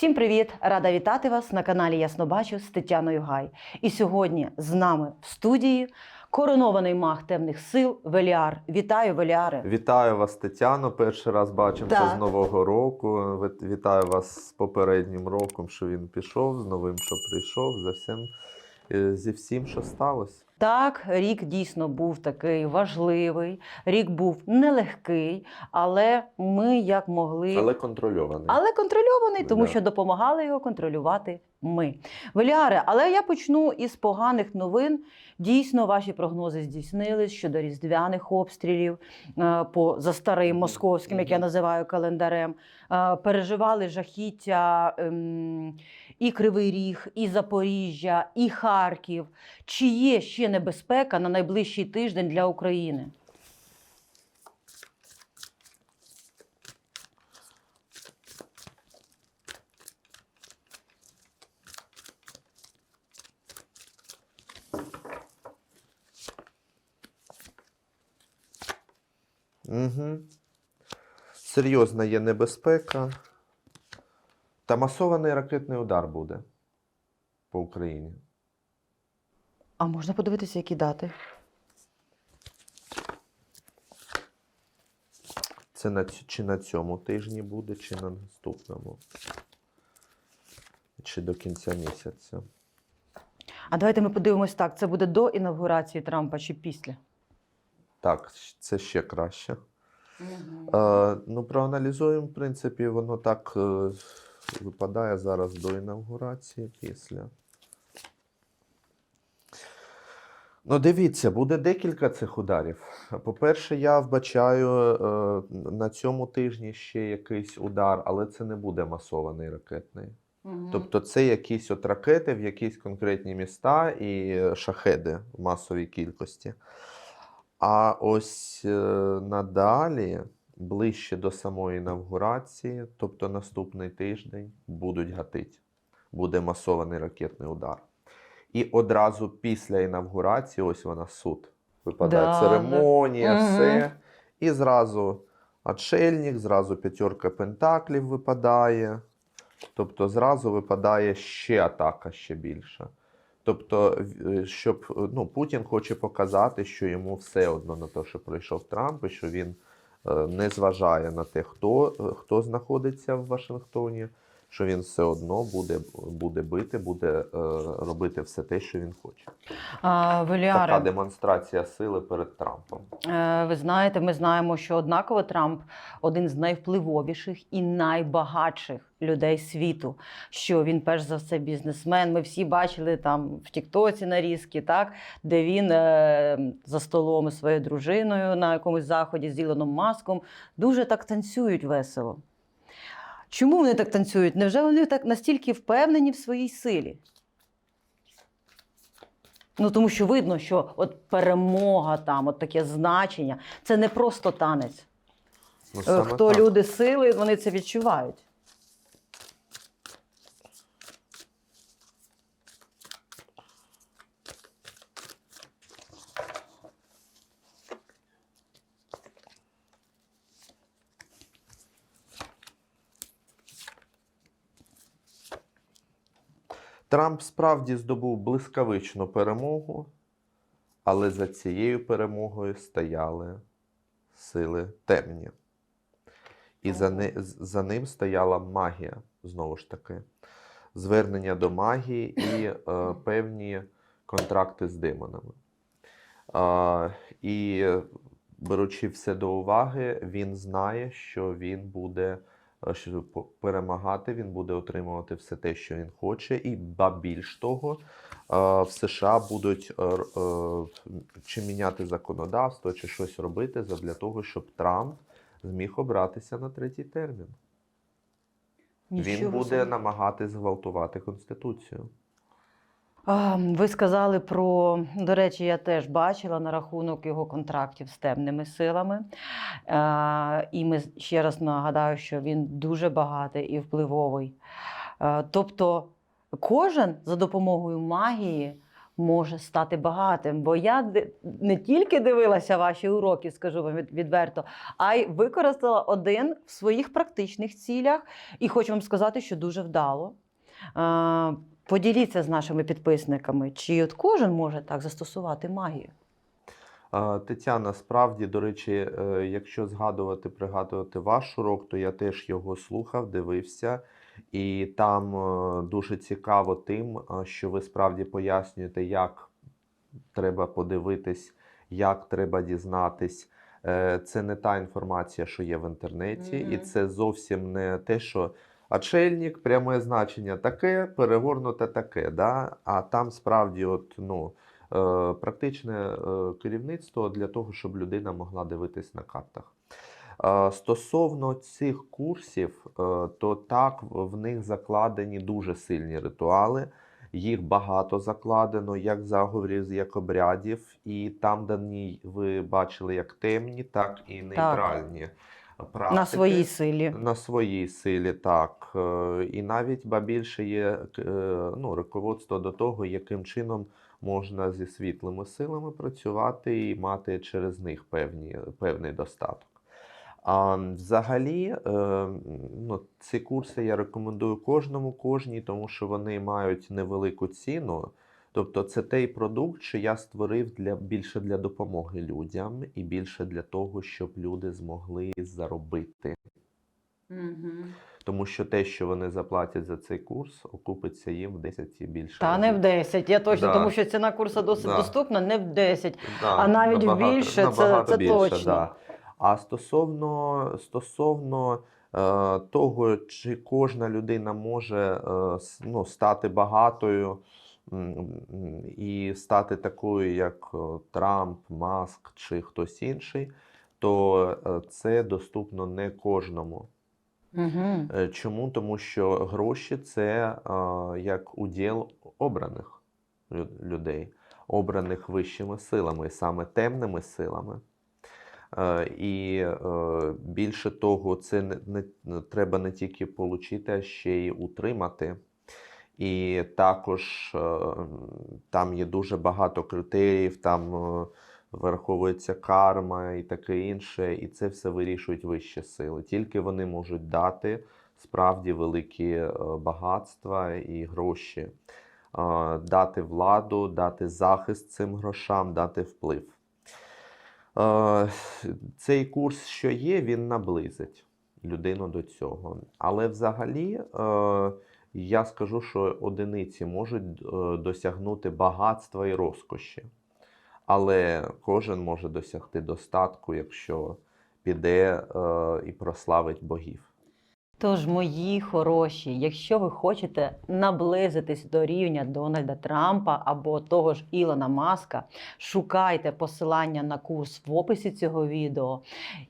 Всім привіт! Рада вітати вас на каналі Ясно Бачу з Тетяною Гай. І сьогодні з нами в студії коронований маг темних сил Веліар. Вітаю, Веліаре! Вітаю вас, Тетяно. Перший раз бачимося Так. з Нового року. Вітаю вас з попереднім роком, що він пішов, з новим, що прийшов, за всім, е, зі всім, що сталося. Так, рік дійсно був такий важливий, рік був нелегкий, але ми як могли. Але контрольований. Але контрольований, тому що допомагали його контролювати ми. Веліаре, але я почну із поганих новин. Дійсно, ваші прогнози здійснились щодо різдвяних обстрілів е, по за старим московським, як я називаю календарем. Е, Переживали жахіття ем, і Кривий Ріг, і Запоріжжя, і Харків. Чи є ще небезпека на найближчий тиждень для України? Угу. Серйозна є небезпека. Та масований ракетний удар буде по Україні. А можна подивитися, які дати? Це на, чи на цьому тижні буде, чи на наступному. Чи до кінця місяця. А давайте ми подивимось так: це буде до інавгурації Трампа чи після? Так, це ще краще. Ну, проаналізуємо, в принципі, воно так е, випадає зараз до інавгурації після. Ну, дивіться, буде декілька цих ударів. По-перше, я вбачаю е, на цьому тижні ще якийсь удар, але це не буде масований ракетний. Тобто це якісь от ракети в якісь конкретні міста і шахеди в масовій кількості. А ось е, надалі, ближче до самої інавгурації, тобто наступний тиждень, будуть гатити. Буде масований ракетний удар. І одразу після інавгурації, ось вона суд. Випадає Да, церемонія, да. все. І зразу отшельник, зразу п'ятерка пентаклів випадає. Тобто зразу випадає ще атака ще більша. Тобто, е, щоб е, ну, Путін хоче показати, що йому все одно на те, що пройшов Трамп, і що він е, не зважає на те, хто, хто знаходиться в Вашингтоні, що він все одно буде, буде бити, буде е, робити все те, що він хоче. А, Веліаре, Така демонстрація сили перед Трампом. Е, Ви знаєте, ми знаємо, що однаково Трамп один з найвпливовіших і найбагатших людей світу. Що він, перш за все, бізнесмен. Ми всі бачили там в Тіктоці нарізки, так де він е, за столом із своєю дружиною на якомусь заході з Ілоном Маском дуже так танцюють весело. Чому вони так танцюють? Невже вони так настільки впевнені в своїй силі? Ну тому що видно, що от перемога там, от таке значення, це не просто танець. Ну, Е, саме Хто так. люди сили, вони це відчувають. Трамп справді здобув блискавичну перемогу, але за цією перемогою стояли сили темні. І за, ни- за ним стояла магія, знову ж таки. Звернення до магії і е, певні контракти з демонами. Е, і беручи все до уваги, він знає, що він буде перемагати, він буде отримувати все те, що він хоче, і ба більш того, е, в США будуть е, е, чи міняти законодавство, чи щось робити для того, щоб Трамп зміг обратися на третій термін. він буде намагатись зґвалтувати конституцію. Ви сказали про, до речі, я теж бачила на рахунок його контрактів з темними силами. І ми ще раз нагадаю, що він дуже багатий і впливовий. Тобто кожен за допомогою магії може стати багатим. Бо я не тільки дивилася ваші уроки, скажу вам відверто, а й використала один в своїх практичних цілях. І хочу вам сказати, що дуже вдало. Поділіться з нашими підписниками, чи от кожен може так застосувати магію. Тетяна, справді, до речі, е, якщо згадувати, пригадувати ваш урок, то я теж його слухав, дивився, і там е, дуже цікаво тим, е, що ви справді пояснюєте, як треба подивитись, як треба дізнатись. Це не та інформація, що є в інтернеті, і це зовсім не те, що очельник, пряме значення таке, перегорнуте таке. Да? А там справді, от, ну, е, практичне е, керівництво для того, щоб людина могла дивитись на картах. Е, Стосовно цих курсів, е, то так, в них закладені дуже сильні ритуали. Їх багато закладено, як заговорів, як обрядів, і там дані ви бачили як темні, так і нейтральні практики. На своїй силі. На своїй силі, так. Е, І навіть ба більше є е, ну, руководство до того, яким чином можна зі світлими силами працювати і мати через них певні, певний достаток. А взагалі, е, ну, ці курси я рекомендую кожному, кожній, тому що вони мають невелику ціну. Тобто це той продукт, що я створив для більше для допомоги людям і більше для того, щоб люди змогли заробити. Тому що те, що вони заплатять за цей курс, окупиться їм в 10 і більше. Та не в 10. Я точно, Да. тому що ціна курсу досить Да. доступна, не в 10. Да, А навіть набагато- більше, це- набагато це більше, точно. Да. А стосовно, стосовно е, того, чи кожна людина може е, ну, стати багатою і стати такою, як е, Трамп, Маск чи хтось інший, то е, це доступно не кожному. Угу. Чому? Тому що гроші це як уділ обраних людей, обраних вищими силами, саме темними силами. І більше того, це не, не треба не тільки отримати, а ще й утримати. І також е, там є дуже багато критеріїв, там е, враховується карма і таке інше, і це все вирішують вищі сили. Тільки вони можуть дати справді великі е, багатства і гроші, дати владу, дати захист цим грошам, дати вплив. Цей курс, що є, він наблизить людину до цього. Але взагалі я скажу, що одиниці можуть е, досягнути багатства і розкоші. Але кожен може досягти достатку, якщо піде е, і прославить богів. Тож, мої хороші, якщо ви хочете наблизитись до рівня Дональда Трампа або того ж Ілона Маска, шукайте посилання на курс в описі цього відео.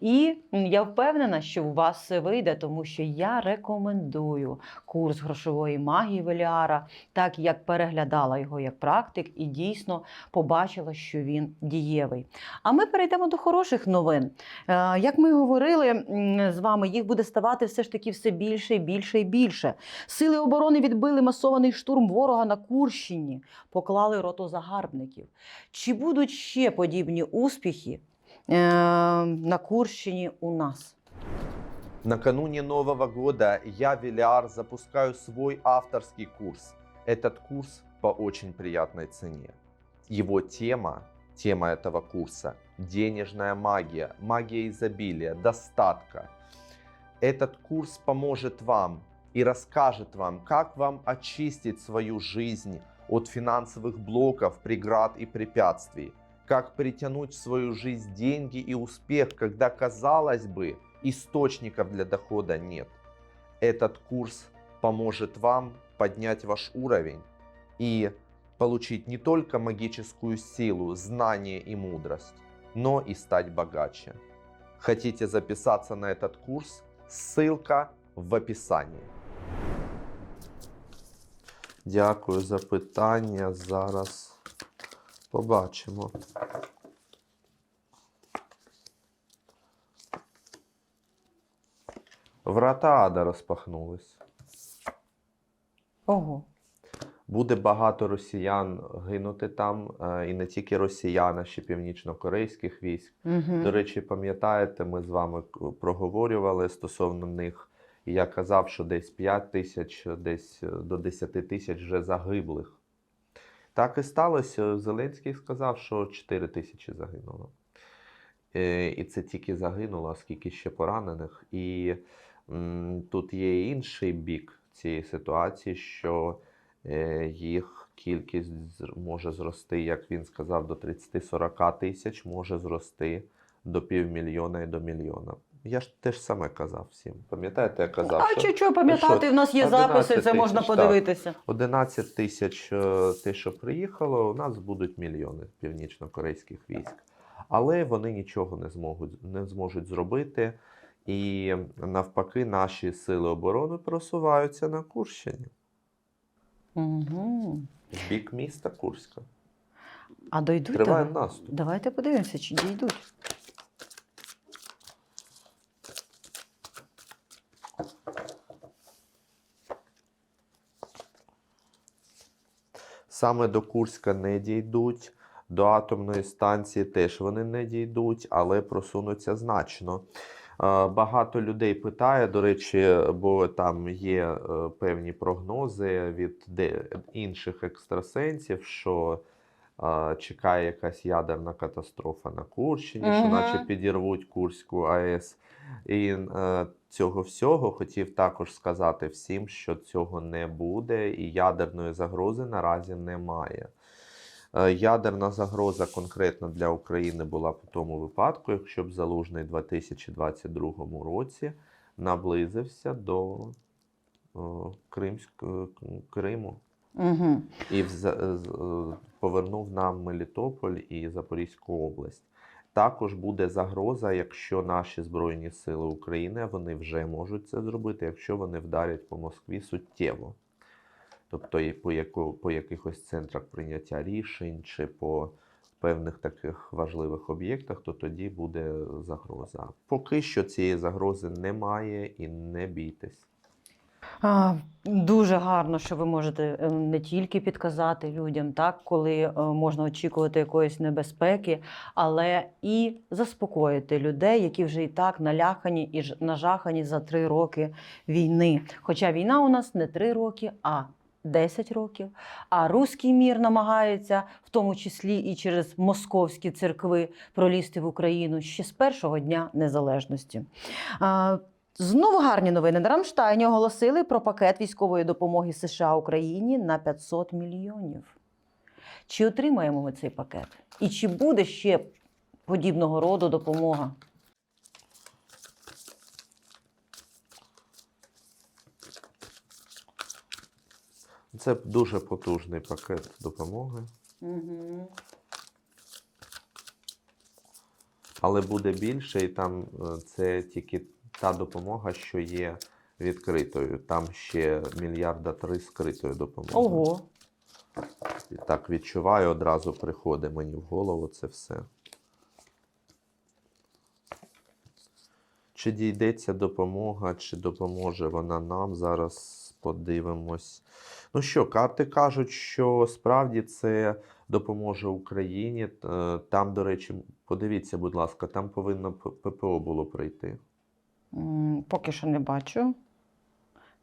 І я впевнена, що у вас все вийде, тому що я рекомендую курс грошової магії Веліара, так як переглядала його як практик, і дійсно побачила, що він дієвий. А ми перейдемо до хороших новин. Е, Як ми говорили з вами, їх буде ставати все ж таки все більше і більше і більше. Сили оборони відбили масований штурм ворога на Курщині, поклали роту загарбників. Чи будуть ще подібні успіхи е, на Курщині у нас? Накануне Нового года я, Велиар, запускаю свой авторский курс. Этот курс по очень приятной цене. Его тема, тема этого курса – денежная магия, магия изобилия, достатка. Этот курс поможет вам и расскажет вам, как вам очистить свою жизнь от финансовых блоков, преград и препятствий, как притянуть в свою жизнь деньги и успех, когда, казалось бы, источников для дохода нет. Этот курс поможет вам поднять ваш уровень и получить не только магическую силу, знание и мудрость, но и стать богаче. Хотите записаться на этот курс? Ссылка в описании. Дякую за питання. Зараз побачимо. Врата ада розпахнулись. Ого. Буде багато росіян гинути там, е, і не тільки росіян, а ще північно-корейських військ. Угу. До речі, пам'ятаєте, ми з вами проговорювали стосовно них. І я казав, що десь 5 тисяч, десь е, до 10 тисяч вже загиблих. Так і сталося. Зеленський сказав, що 4 тисячі загинуло. Е, І це тільки загинуло, скільки ще поранених. І м, тут є інший бік цієї ситуації, що їх кількість може зрости, як він сказав, до 30-40 тисяч, може зрости до півмільйона і до мільйона. Я ж теж саме казав всім. Пам'ятаєте, я казав, А що що пам'ятати, що, в нас є записи, це можна тисяч, так. подивитися. 11 тисяч е, те, що приїхало, у нас будуть мільйони північно-корейських військ. Але вони нічого не зможуть, не зможуть зробити. І навпаки, наші сили оборони просуваються на Курщині, Угу. в бік міста Курська. А дойдуть? Триває там? наступ. Давайте подивимося, чи дійдуть. Саме до Курська не дійдуть, до атомної станції теж вони не дійдуть, але просунуться значно. Багато людей питає, до речі, бо там є е, певні прогнози від інших екстрасенсів, що чекає якась ядерна катастрофа на Курщині, що наче підірвуть Курську АЕС. І е, цього всього хотів також сказати всім, що цього не буде, і ядерної загрози наразі немає. Е, Ядерна загроза конкретно для України була по тому випадку, якщо б Залужний у 2022 році наблизився до е, Кримськ- Криму Угу. і е, повернув нам Мелітополь і Запорізьку область. Також буде загроза, якщо наші Збройні Сили України вони вже можуть це зробити, якщо вони вдарять по Москві суттєво. Тобто по, яко, по якихось центрах прийняття рішень чи по певних таких важливих об'єктах, то тоді буде загроза. Поки що цієї загрози немає і не бійтесь. А, дуже гарно, що ви можете е, не тільки підказати людям, так, коли е, можна очікувати якоїсь небезпеки, але і заспокоїти людей, які вже і так налякані і ж- нажахані за три роки війни. Хоча війна у нас не три роки, а 10 років. А руський мір намагається, в тому числі і через московські церкви, пролізти в Україну ще з першого дня незалежності. Знову гарні новини. На Рамштайні оголосили про пакет військової допомоги США Україні на 500 мільйонів. Чи отримаємо ми цей пакет? І чи буде ще подібного роду допомога? Це дуже потужний пакет допомоги. Угу. Але буде більше, і там е, це тільки та допомога, що є відкритою. Там ще мільярда три скритої допомоги. Ого. І так відчуваю, одразу приходить мені в голову це все. Чи дійдеться допомога, чи допоможе вона нам? Зараз подивимось. Ну що, карти кажуть, що справді це допоможе Україні. Е, Там, до речі, подивіться, будь ласка, там повинно ППО було прийти. Поки що не бачу.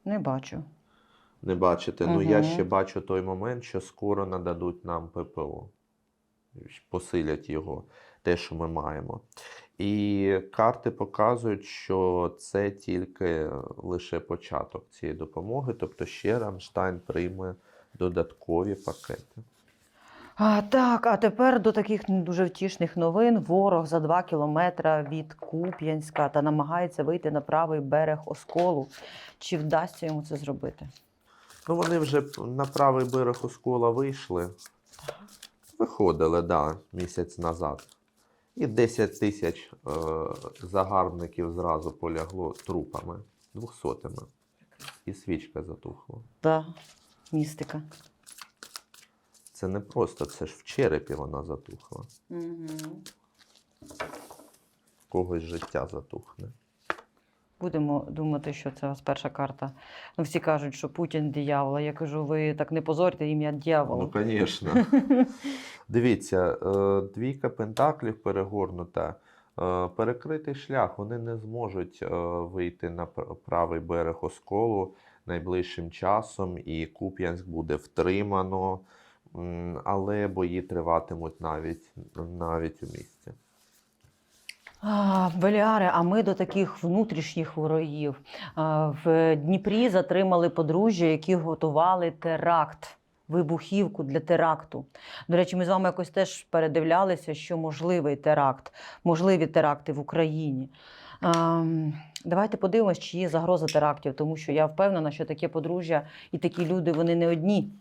Не бачу. Не бачите? Ну я ще бачу той момент, що скоро нададуть нам ППО. Посилять його, те, що ми маємо. І карти показують, що це тільки лише початок цієї допомоги, тобто ще Рамштайн прийме додаткові пакети. А, так, а тепер до таких не дуже втішних новин. Ворог за два кілометри від Куп'янська та намагається вийти на правий берег Осколу. Чи вдасться йому це зробити? Ну, вони вже на правий берег Оскола вийшли. Виходили, да, місяць назад. І 10 тисяч е, загарбників зразу полягло трупами, двохсотими. І свічка затухла. Да, містика. Це не просто, це ж в черепі вона затухла. Угу. Когось життя затухне. Будемо думати, що це у вас перша карта. Ну, всі кажуть, що Путін диявол. Я кажу, ви так не позорте ім'я дьяволу. Ну, звісно. Дивіться, е, двійка пентаклів перегорнута. е, Перекритий шлях, вони не зможуть е, вийти на правий берег осколу найближчим часом, і Куп'янськ буде втримано, але бої триватимуть навіть, навіть у місті. А, Беляри, а ми до таких внутрішніх ворогів. В Дніпрі затримали подружжя, які готували теракт, вибухівку для теракту. До речі, ми з вами якось теж передивлялися, що можливий теракт, можливі теракти в Україні. Ем, Давайте подивимось, чи є загроза терактів, тому що я впевнена, що таке подружжя і такі люди вони не одні.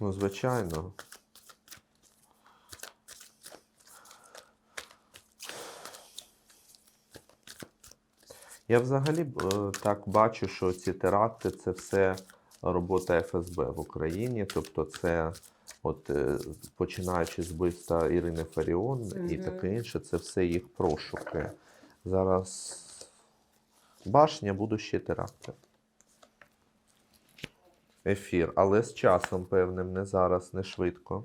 Ну, звичайно. Я взагалі е, так бачу, що ці теракти це все робота ФСБ в Україні. Тобто, це, от, е, починаючи з вбивства Ірини Фаріон і таке інше, це все їх прошуки. Зараз башня, будущі теракти. Ефір, але з часом певним, не зараз, не швидко.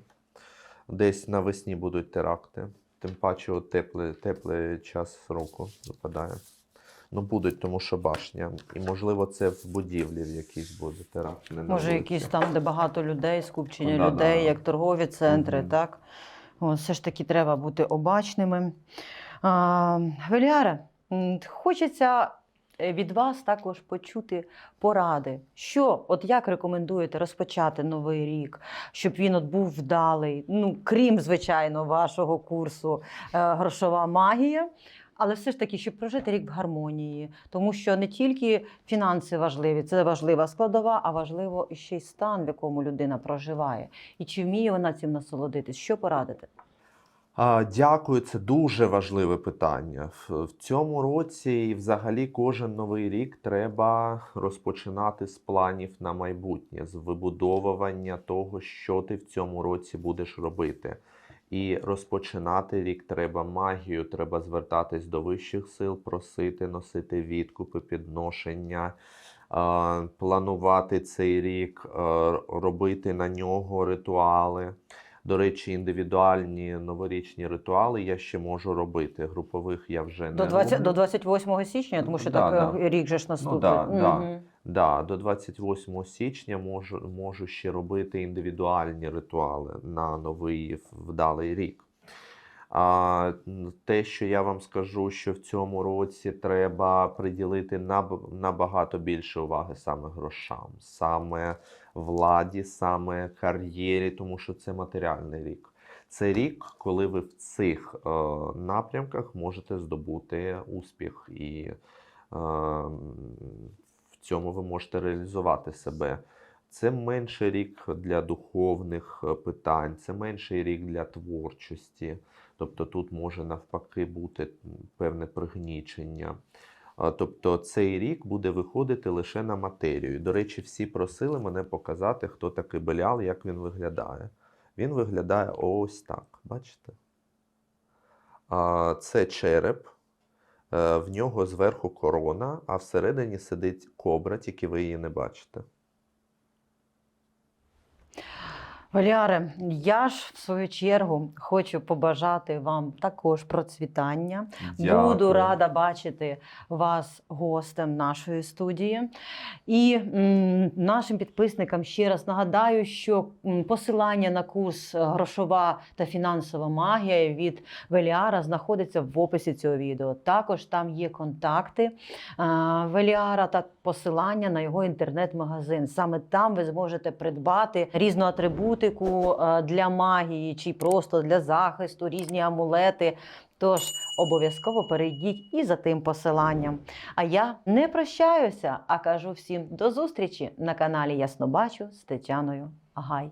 Десь навесні будуть теракти. Тим паче от теплий, теплий час року випадає. Ну, будуть, тому що башня. І можливо, це в будівлі в якійсь буде теракт. Не Може, якісь там, де багато людей, скупчення да, людей, да. як торгові центри, Мгм. так? О, все ж таки треба бути обачними. А, Веліаре, м, хочеться е, від вас також почути поради. Що, от як рекомендуєте розпочати новий рік, щоб він от був вдалий? Ну, крім, звичайно, вашого курсу е, грошова магія. Але все ж таки, щоб прожити рік в гармонії, тому що не тільки фінанси важливі, це важлива складова, а важливо ще й стан, в якому людина проживає. І чи вміє вона цим насолодитись? Що порадити? Дякую, це дуже важливе питання. В цьому році і взагалі кожен новий рік треба розпочинати з планів на майбутнє, з вибудовування того, що ти в цьому році будеш робити. І розпочинати рік треба магію, треба звертатись до вищих сил, просити, носити відкупи, підношення, планувати цей рік, робити на нього ритуали. До речі, індивідуальні новорічні ритуали я ще можу робити. Групових я вже До, не 20, до 28 січня, тому що Да, так да. е, рік же ж наступить. да, да. Мгм. Да, до 28 січня можу, можу ще робити індивідуальні ритуали на новий вдалий рік. А, те, що я вам скажу, що в цьому році треба приділити наб- набагато більше уваги саме грошам, саме владі, саме кар'єрі, тому що це матеріальний рік. Це рік, коли ви в цих е, напрямках можете здобути успіх і е, в цьому ви можете реалізувати себе. Це менший рік для духовних е, питань, це менший рік для творчості. Тобто тут може навпаки бути певне пригнічення. Тобто цей рік буде виходити лише на матерію. До речі, всі просили мене показати, хто такий беліал, як він виглядає. Він виглядає ось так. Бачите? Це череп, е, в нього зверху корона, а всередині сидить кобра, тільки ви її не бачите. Валіаре, я ж в свою чергу хочу побажати вам також процвітання. Буду рада бачити вас гостем нашої студії. І м, нашим підписникам ще раз нагадаю, що посилання на курс грошова та фінансова магія від Веліара знаходиться в описі цього відео. Також там є контакти Веліара та посилання на його інтернет-магазин. Саме там ви зможете придбати різну атрибутику е, для магії чи просто для захисту, різні амулети. Тож обов'язково перейдіть і за тим посиланням. А я не прощаюся, а кажу всім до зустрічі на каналі Яснобачу з Тетяною Гай.